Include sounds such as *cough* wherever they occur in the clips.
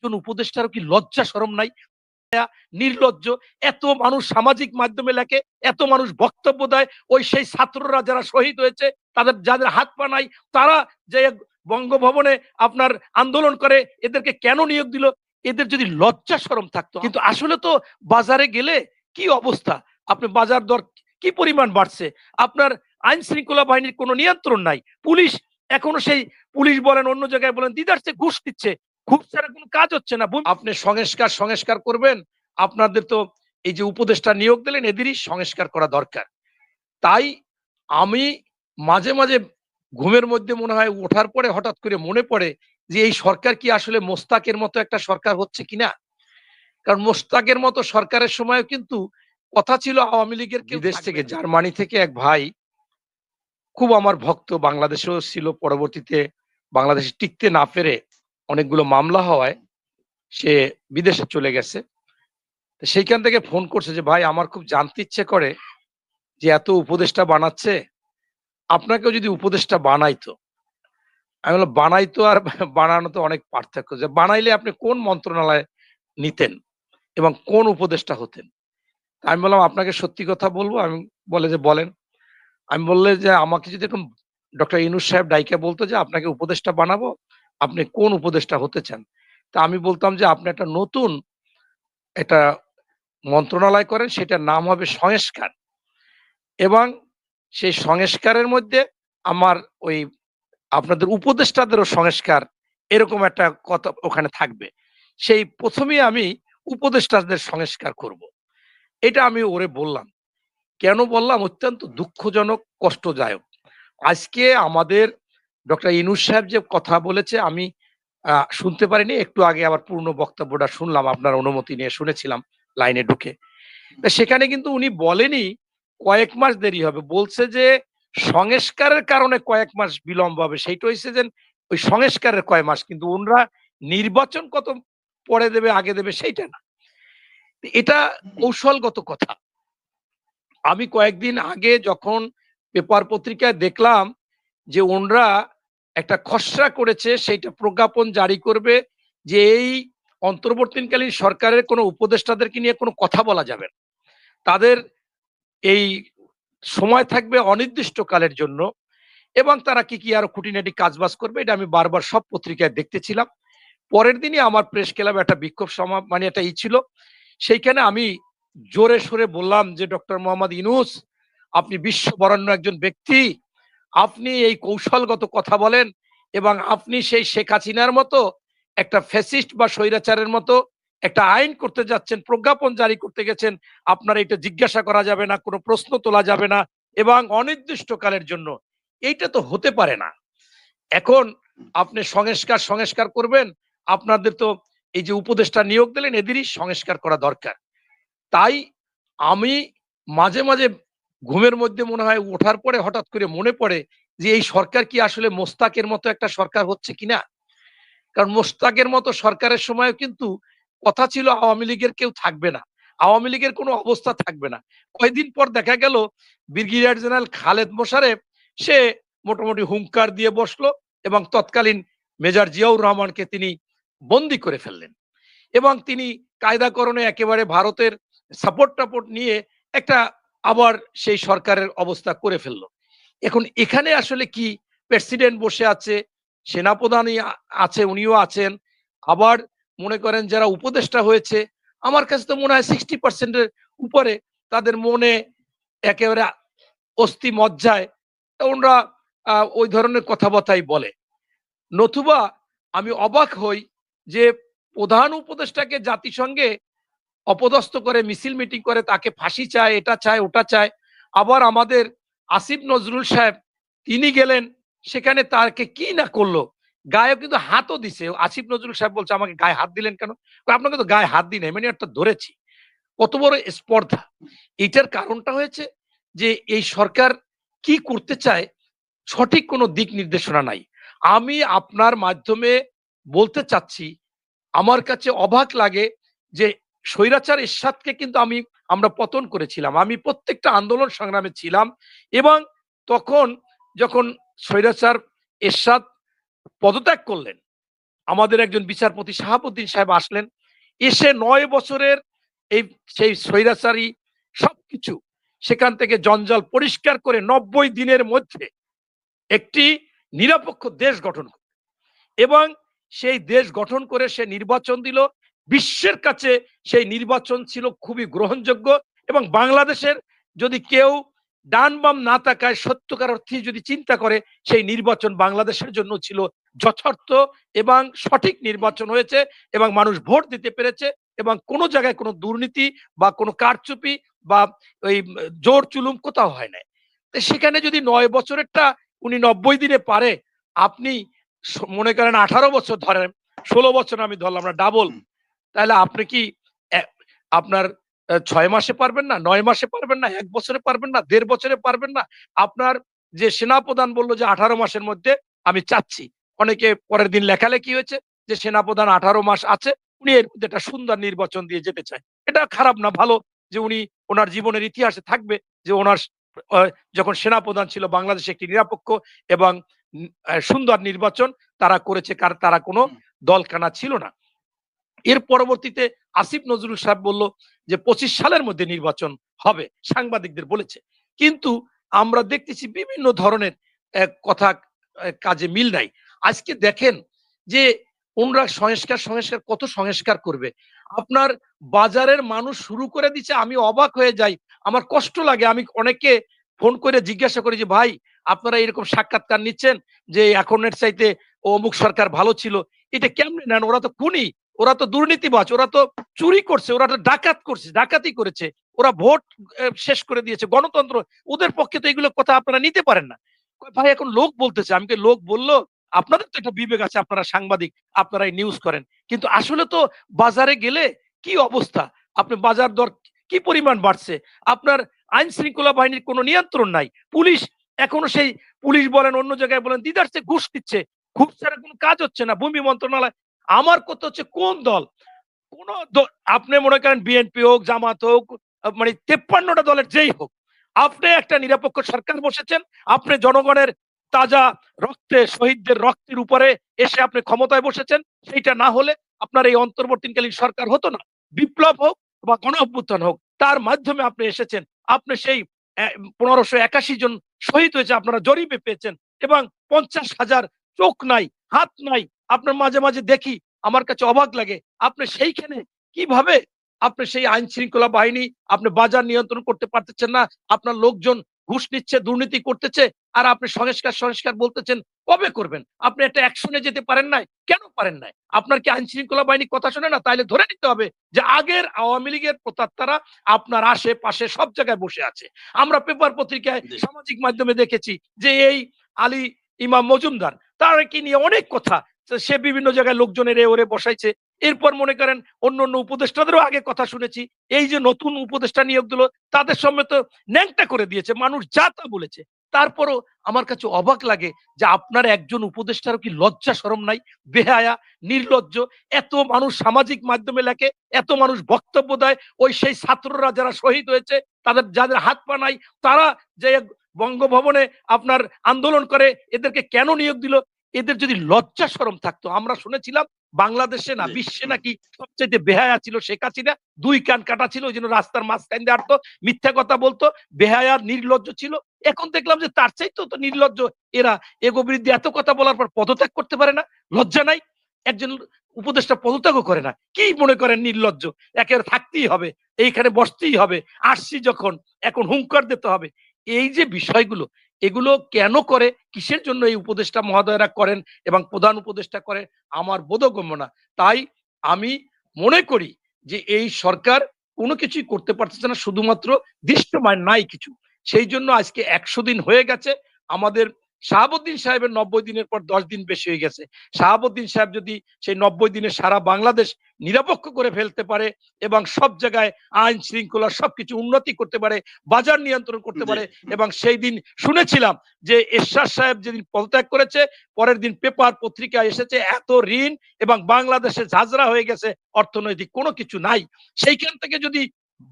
একজন উপদেষ্টারও কি লজ্জা শরম নাই? নির্লজ্জ, এত মানুষ সামাজিক মাধ্যমে লেখে, এত মানুষ বক্তব্য দেয়, ওই সেই ছাত্ররা যারা শহীদ হয়েছে, তাদের যাদের হাত পা নাই, তারা যে বঙ্গভবনে আপনার আন্দোলন করে, এদেরকে কেন নিয়োগ দিল? এদের যদি লজ্জা শরম থাকতো। কিন্তু আসলে তো বাজারে গেলে কি অবস্থা? আপনি বাজার দর কি পরিমাণ বাড়ছে? আপনার আইন শৃঙ্খলা বাহিনীর কোনো নিয়ন্ত্রণ নাই। পুলিশ এখনও সেই পুলিশ বলেন, অন্য জায়গায় বলেন দিদারছে ঘুষ দিচ্ছে। ঘুষ ছাড়া কোনো কাজ হচ্ছে না। আপনি সংস্কার সংস্কার করবেন। আপনাদের তো এই যে উপদেষ্টা নিয়োগ দিলেন এদেরই সংস্কার করা দরকার। তাই আমি মাঝে মাঝে ঘুমের মধ্যে মনে হয় ওঠার পরে হঠাৎ করে মনে পড়ে যে এই সরকার কি আসলে মোস্তাকের মতো একটা সরকার হচ্ছে কিনা? কারণ মোস্তাকের মতো সরকারের সময় কিন্তু কথা ছিল আওয়ামী লীগের দেশ থেকে জার্মানি থেকে এক ভাই খুব আমার ভক্ত বাংলাদেশেও ছিল পরবর্তীতে বাংলাদেশে টিকতে না পেরে অনেকগুলো মামলা হওয়ায় সে বিদেশে চলে গেছে। সেইখান থেকে ফোন করছে যে, ভাই, আমার খুব জানতে ইচ্ছে করে যে, এত উপদেষ্টা বানাচ্ছে। আপনাকেও যদি উপদেষ্টা বানাইতো আমি বললাম বানাইতো আর *laughs* বানানো তো অনেক পার্থক্য। যে, বানাইলে আপনি কোন মন্ত্রণালয়ে নিতেন এবং কোন উপদেষ্টা হতেন? আমি বললাম, আপনাকে সত্যি কথা বলব? আমি বলে যে, বলেন। আমি বললে যে, আমাকে যদি এরকম ডক্টর ইনুস সাহেব ডাইকে বলতো যে, আপনাকে উপদেষ্টা বানাবো আপনি কোন উপদেষ্টা হতে চান? তা আমি বলতাম যে আপনি একটা নতুন একটা মন্ত্রণালয় করেন, সেটার নাম হবে সংস্কার। এবং সেই সংস্কারের মধ্যে আমার ওই আপনাদের উপদেষ্টাদেরও সংস্কার এরকম একটা কথা ওখানে থাকবে। সেই প্রথমেই আমি উপদেষ্টাদের সংস্কার করব। এটা আমি ওরে বললাম। কেন বললাম? অত্যন্ত দুঃখজনক, কষ্টদায়ক। আজকে আমাদের ডক্টর ইনুস সাহেব যে কথা বলেছে, আমি শুনতে পারিনি। একটু আগে আবার পূর্ণ বক্তব্যটা শুনলাম, আপনার অনুমতি নিয়ে শুনেছিলাম লাইনে ঢুকে। সেখানে কিন্তু উনি বলেনি কয়েক মাস দেরি হবে। বলছে যে সংস্কারের কারণে কয়েক মাস বিলম্ব হবে। সেইটা হয়েছে যে ওই সংস্কারের কয় মাস, কিন্তু ওনরা নির্বাচন কত পরে দেবে, আগে দেবে সেইটা না। এটা কৌশলগত কথা। আমি কয়েকদিন আগে যখন পেপার পত্রিকায় দেখলাম যে ওনরা একটা খসড়া করেছে, সেইটা প্রজ্ঞাপন জারি করবে যে এই অন্তর্বর্তীকালীন সরকারের কোনো উপদেষ্টাদেরকে নিয়ে কোনো কথা বলা যাবে না। তাদের এই সময় থাকবে অনির্দিষ্টকালের জন্য এবং তারা কি কি আরও খুঁটিনাটি কাজবাজ করবে, এটা আমি বারবার সব পত্রিকায় দেখতেছিলাম। পরের দিনই আমার প্রেস ক্লাবে একটা বিক্ষোভ সমা মানে একটা ই ছিল, সেইখানে আমি জোরে সোরে বললাম যে, ডক্টর মোহাম্মদ ইনুস আপনি বিশ্ব বরণ্য একজন ব্যক্তি আপনি এই কৌশলগত কথা বলেন এবং আপনি সেই শেখ হাসিনার মতো একটা ফ্যাসিস্ট বা স্বৈরাচারের মতো একটা আইন করতে যাচ্ছেন, প্রজ্ঞাপন জারি করতে গেছেন, আপনার এটা জিজ্ঞাসা করা যাবে না, কোনো প্রশ্ন তোলা যাবে না এবং অনির্দিষ্টকালের জন্য। এইটা তো হতে পারে না। এখন আপনি সংস্কার সংস্কার করবেন, আপনাদের তো এই যে উপদেষ্টা নিয়োগ দিলেন, এদেরই সংস্কার করা দরকার। তাই আমি মাঝে মাঝে ঘুমের মধ্যে মনে হয় ওঠার পরে হঠাৎ করে মনে পড়ে যে এই সরকার কি আসলে মোস্তাকের মতো একটা সরকার হচ্ছে কিনা? কারণ মোস্তাকের মতো সরকারের সময় কিন্তু কথা ছিল আওয়ামী লীগের কেউ থাকবে না। আওয়ামী লীগের কোনো অবস্থা থাকবে না। কয়েকদিন পর দেখা গেল ব্রিগেডিয়ার জেনারেল খালেদ মোশারেফ, সে মোটামুটি হুঙ্কার দিয়ে বসল এবং তৎকালীন মেজর জিয়াউর রহমানকে তিনি বন্দি করে ফেললেন এবং তিনি কায়দাকরণে একেবারে ভারতের সাপোর্ট টাপোর্ট নিয়ে একটা আবার সেই সরকারের অবস্থা করে ফেলল। এখন এখানে আসলে কি প্রেসিডেন্ট বসে আছে, সেনাপ্রধানই আছে, উনিও আছেন, আবার মনে করেন যারা উপদেষ্টা হয়েছে, আমার কাছে তো মনে হয় সিক্সটি পার্সেন্টের উপরে তাদের মনে একেবারে অস্থি মজ্জায় ওনারা ওই ধরনের কথাবার্তাই বলে। নতুবা আমি অবাক হই যে প্রধান উপদেষ্টাকে জাতিসংঘে অপদস্থ করে, মিছিল মিটিং করে, তাকে ফাঁসি চায়, এটা চায়, ওটা চায়। আবার আমাদের আসিফ নজরুল সাহেব, তিনি গেলেন, সেখানে তাকে কি না করল? গায়ে কিন্তু হাতও দিছে। আসিফ নজরুল সাহেব বলছে, আমাকে গায়ে হাত দিলেন কেন? আপনাকে তো গায়ে হাত দিই নাই মানে একটা ধরেছি। কত বড় স্পর্ধা। এটার কারণটা হয়েছে যে, এই সরকার কি করতে চায়, সঠিক কোনো দিক নির্দেশনা নাই। আমি আপনার মাধ্যমে বলতে চাচ্ছি, আমার কাছে অবাক লাগে যে স্বৈরাচার এরশাদকে কিন্তু আমি, আমরা পতন করেছিলাম। আমি প্রত্যেকটা আন্দোলন সংগ্রামে ছিলাম এবং তখন যখন স্বৈরাচার এরশাদ পদত্যাগ করলেন, আমাদের একজন বিচারপতি শাহাবুদ্দিন সাহেব আসলেন, এসে নয় বছরের এই, সেই স্বৈরাচারী সবকিছু সেখান থেকে জঞ্জাল পরিষ্কার করে নব্বই দিনের মধ্যে একটি নিরপেক্ষ দেশ গঠন এবং সেই দেশ গঠন করে সে নির্বাচন দিল বিশ্বের কাছে সেই নির্বাচন ছিল খুবই গ্রহণযোগ্য এবং বাংলাদেশের যদি কেউ ডান বাম না তাকায়, সত্যকার অর্থে যদি চিন্তা করে, সেই নির্বাচন বাংলাদেশের জন্য ছিল যথার্থ এবং সঠিক নির্বাচন হয়েছে এবং মানুষ ভোট দিতে পেরেছে এবং কোনো জায়গায় কোনো দুর্নীতি বা কোনো কারচুপি বা ওই জোর চুলুম কোথাও হয় নাই। সেখানে যদি নয় বছরেরটা উনি নব্বই দিনে পারে, আপনি মনে করেন আঠারো বছর ধরেন, ষোলো বছর আমি ধরলাম না ডাবল তাহলে আপনি কি আপনার ছয় মাসে পারবেন না নয় মাসে পারবেন না এক বছরে পারবেন না দেড় বছরে পারবেন না? আপনার যে সেনাপ্রধান বলল যে আঠারো মাসের মধ্যে আমি চাচ্ছি। অনেকে পরের দিন লেখালেখি হয়েছে যে সেনাপ্রধান আঠারো মাস আছে উনি এর মধ্যে একটা সুন্দর নির্বাচন দিয়ে যেতে চায়। এটা খারাপ না ভালো যে উনি ওনার জীবনের ইতিহাসে থাকবে যে ওনার যখন সেনাপ্রধান ছিল বাংলাদেশে একটি নিরপেক্ষ এবং সুন্দর নির্বাচন তারা করেছে কার তারা কোনো দলকানা ছিল না। এর পরবর্তীতে আসিফ নজরুল সাহেব বলল যে পঁচিশ সালের মধ্যে নির্বাচন হবে, সাংবাদিকদের বলেছে। কিন্তু আমরা দেখতেছি বিভিন্ন ধরনের কথা কাজে মিল নাই। আজকে দেখেন যে ওনরা সংস্কার সংস্কার, কত সংস্কার করবে। আপনার বাজারের মানুষ শুরু করে দিচ্ছে আমি অবাক হয়ে যাই। আমার কষ্ট লাগে, আমি অনেকে ফোন করে জিজ্ঞাসা করি যে, ভাই, আপনারা এরকম সাক্ষাৎকার নিচ্ছেন যে এখনের চাইতে অমুক সরকার ভালো ছিল? এটা কেমনে নেন? ওরা তো খুনি। ওরা তো দুর্নীতিবাজ, ওরা তো চুরি করছে, ওরা ডাকাত করছে, ডাকাতি করেছে, ওরা ভোট শেষ করে দিয়েছে, গণতন্ত্র, ওদের পক্ষে তো এগুলো কথা আপনারা নিতে পারেন না। ভাই, এখন লোক বলতেছে, আমি লোক বলল, আপনাদের তো একটা বিবেক আছে, আপনারা সাংবাদিক, আপনারা নিউজ করেন। কিন্তু আসলে তো বাজারে গেলে কি অবস্থা? আপনি বাজার দর কি পরিমাণ বাড়ছে? আপনার আইন শৃঙ্খলা বাহিনীর কোনো নিয়ন্ত্রণ নাই। পুলিশ এখনও সেই, পুলিশ বলেন, অন্য জায়গায় বলেন দিদারছে ঘুষ দিচ্ছে, ঘুষ ছাড়া কোনো কাজ হচ্ছে না। ভূমি মন্ত্রণালয় আমার কথা হচ্ছে কোন দল? কোন আপনি মনে করেন বিএনপি হোক, জামাত হোক মানে তেপ্পান্নটা দলের যেই হোক, আপনি একটা নিরপেক্ষ সরকার বসেছেন, আপনি জনগণের তাজা রক্তে, শহীদদের রক্তের উপরে এসে আপনি ক্ষমতায় বসেছেন, সেইটা না হলে আপনার এই অন্তর্বর্তীকালীন সরকার হতো না। বিপ্লব হোক বা গণ অভ্যুত্থান হোক, তার মাধ্যমে আপনি এসেছেন, আপনি সেই পনেরোশো একাশি জন শহীদ হয়েছে, আপনারা জরিপে পেয়েছেন, এবং পঞ্চাশ হাজার চোখ নাই, হাত নাই আপনার মাঝে মাঝে দেখি আমার কাছে অবাক লাগে। আপনি সেইখানে কীভাবে আপনি সেই আইন শৃঙ্খলা বাহিনী আপনি বাজার নিয়ন্ত্রণ করতে পারতেছেন না আপনার লোকজন ঘুষ নিচ্ছে দুর্নীতি করতেছে আর আপনি সংস্কার সংস্কার বলতেছেন কবে করবেন? আপনি একটা অ্যাকশনে যেতে পারেন নাই কেন পারেন নাই? আপনার কি আইন শৃঙ্খলা বাহিনী কথা শোনে না? তাইলে ধরে নিতে হবে যে আগের আওয়ামী লীগের প্রতাত্তারা আপনার আশেপাশে সব জায়গায় বসে আছে। আমরা পেপার পত্রিকায় সামাজিক মাধ্যমে দেখেছি যে এই আলী ইমাম মজুমদার তার কি নিয়ে অনেক কথা সে বিভিন্ন জায়গায় লোকজনের ওরে বসাইছে। এরপর মনে করেন অন্য অন্য উপদেষ্টাদেরও আগে কথা শুনেছি। এই যে নতুন উপদেষ্টা নিয়োগ দিল, তাদের সঙ্গে তো ন্যাংটা করে দিয়েছে, মানুষ যা তা বলেছে। তারপরও আমার কাছে অবাক লাগে যে আপনার একজন উপদেষ্টারও কি লজ্জা সরম নাই? বেহায়া, নির্লজ্জ, এত মানুষ সামাজিক মাধ্যমে লেখে, এত মানুষ বক্তব্য দেয়, ওই সেই ছাত্ররা যারা শহীদ হয়েছে, তাদের যাদের হাত পা নাই, তারা যে বঙ্গভবনে আপনার আন্দোলন করে, এদেরকে কেন নিয়োগ দিল? এদের যদি লজ্জা সরম থাকতো আমরা শুনেছিলাম বাংলাদেশে না বিশ্বে। নাকি সবচেয়ে বেহায়া ছিল শেখ হাসিনা। দুই কান কাটা ছিল ওই জন্য রাস্তার মাঝখান দিয়ে হাঁটতো মিথ্যা কথা বলতো বেহায়া নির্লজ্জ ছিল। এখন দেখলাম যে তার চাইতেও তো নির্লজ্জ এরা এগো বিরুদ্ধে এত কথা বলার পর পদত্যাগ করতে পারে না লজ্জা নাই একজন উপদেষ্টা পদত্যাগও করে না। কি মনে করেন নির্লজ্জ? একের থাকতেই হবে এইখানে বসতেই হবে আসছি যখন এখন হুঙ্কার দিতে হবে। এই যে বিষয়গুলো এগুলো কেন করে? কিসের জন্য এই উপদেষ্টা মহোদয়রা করেন এবং প্রধান উপদেষ্টা করেন? আমার বোধগম্য না। তাই আমি মনে করি যে এই সরকার কোনো কিছুই করতে পারতেছে না, শুধুমাত্র দৃষ্টমান নাই কিছু। সেই জন্য আজকে একশো দিন হয়ে গেছে। আমাদের শাহাবুদ্দিন সাহেবের নব্বই দিনের পর দশ দিন বেশি হয়ে গেছে। শাহাবুদ্দিন সাহেব যদি সেই নব্বই দিনে সারা বাংলাদেশ নিরপেক্ষ করে ফেলতে পারে এবং সব জায়গায় আইন শৃঙ্খলা সবকিছু উন্নতি করতে পারে বাজার নিয়ন্ত্রণ করতে পারে এবং সেই দিন শুনেছিলাম যে এরশাদ সাহেব যেদিন পদত্যাগ করেছে পরের দিন পেপার পত্রিকায় এসেছে এত ঋণ এবং বাংলাদেশে ঝাঁঝরা হয়ে গেছে অর্থনৈতিক কোনো কিছু নাই। সেইখান থেকে যদি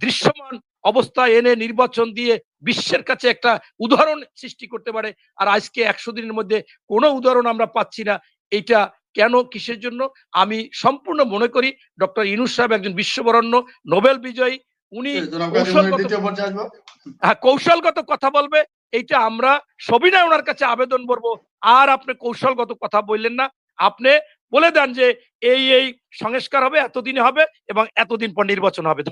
দৃশ্যমান অবস্থা এনে নির্বাচন দিয়ে বিশ্বের কাছে একটা উদাহরণ সৃষ্টি করতে পারে আর আজকে একশো দিনের মধ্যে কোনো উদাহরণ আমরা পাচ্ছি না এইটা কেন কিসের জন্য? আমি সম্পূর্ণ মনে করি ডক্টর ইনুস সাহেব একজন বিশ্ববরণ্য নোবেল বিজয়ী। উনি কৌশলগত হ্যাঁ, কৌশলগত কথা বলবে এইটা আমরা সবিনয় ওনার কাছে আবেদন করব। আর আপনি কৌশলগত কথা বললেন না। আপনি বলে দেন যে এই এই সংস্কার হবে এতদিনে হবে এবং এতদিন পর নির্বাচন হবে।